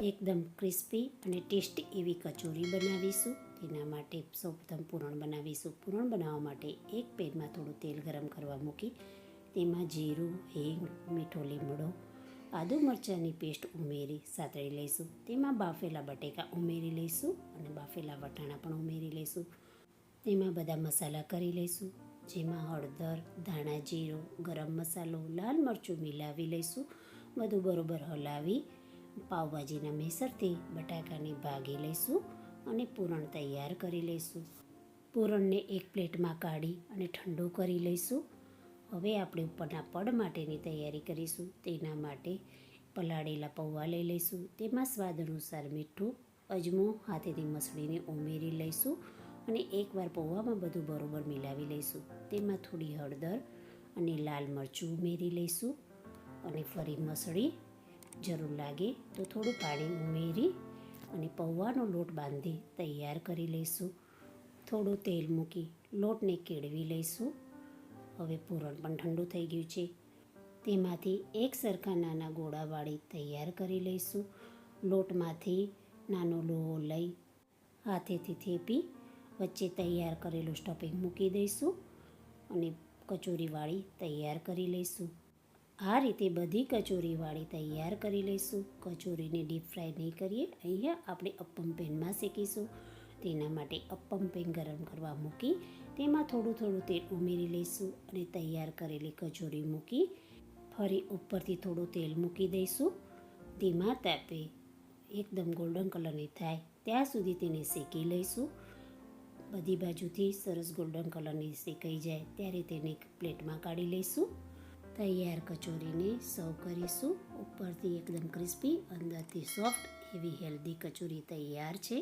એકદમ ક્રિસ્પી અને ટેસ્ટી એવી કચોરી બનાવીશું. તેના માટે સૌપ્રથમ પૂરણ બનાવીશું. પૂરણ બનાવવા માટે એક પેનમાં થોડું તેલ ગરમ કરવા મૂકી, તેમાં જીરું, હિંગ, મીઠો લીમડો, આદુ મરચાંની પેસ્ટ ઉમેરી સાતળી લઈશું. તેમાં બાફેલા બટેકા ઉમેરી લઈશું અને બાફેલા વટાણા પણ ઉમેરી લઈશું. તેમાં બધા મસાલા કરી લઈશું, જેમાં હળદર, ધાણા જીરું, ગરમ મસાલો, લાલ મરચું મિલાવી લઈશું. બધું બરોબર હલાવી પાવભાજીના મેસરથી બટાકાને ભાગી લઈશું અને પૂરણ તૈયાર કરી લઈશું. પૂરણને એક પ્લેટમાં કાઢી અને ઠંડુ કરી લઈશું. હવે આપણે ઉપરના પડ માટેની તૈયારી કરીશું. તેના માટે પલાળેલા પૌવા લઈ લઈશું. તેમાં સ્વાદ અનુસાર મીઠું, અજમો, હાથેથી મસળીને ઉમેરી લઈશું અને એકવાર પૌવામાં બધું બરોબર મિલાવી લઈશું. તેમાં થોડી હળદર અને લાલ મરચું ઉમેરી લઈશું અને ફરી મસળી જરૂર લાગે તો થોડું પાણી ઉમેરી અને પૌવાનો લોટ બાંધી તૈયાર કરી લઈશું. થોડું તેલ મૂકી લોટને કેળવી લઈશું. હવે પૂરણ પણ ઠંડુ થઈ ગયું છે. તેમાંથી એક સરખા નાના ગોળા વાળી તૈયાર કરી લઈશું. લોટમાંથી નાનો લોહો લઈ હાથેથી થેપી વચ્ચે તૈયાર કરેલું સ્ટફિંગ મૂકી દઈશું અને કચોરીવાળી તૈયાર કરી લઈશું. આ રીતે બધી કચોરીવાળી તૈયાર કરી લઈશું. કચોરીને ડીપ ફ્રાય નહીં કરીએ. અહીંયા આપણે અપ્પમ પેનમાં શેકીશું. તેના માટે અપ્પમ પેન ગરમ કરવા મૂકી તેમાં થોડું થોડું તેલ ઉમેરી લઈશું અને તૈયાર કરેલી કચોરી મૂકી ફરી ઉપરથી થોડું તેલ મૂકી દઈશું. ધીમા તાપે એકદમ ગોલ્ડન કલરની થાય ત્યાં સુધી તેને શેકી લઈશું. બધી બાજુથી સરસ ગોલ્ડન કલરની શેકાઈ જાય ત્યારે તેને પ્લેટમાં કાઢી લઈશું. તૈયાર કચોરીને સર્વ કરીશું. ઉપરથી એકદમ ક્રિસ્પી અંદરથી સોફ્ટ એવી હેલ્ધી કચોરી તૈયાર છે.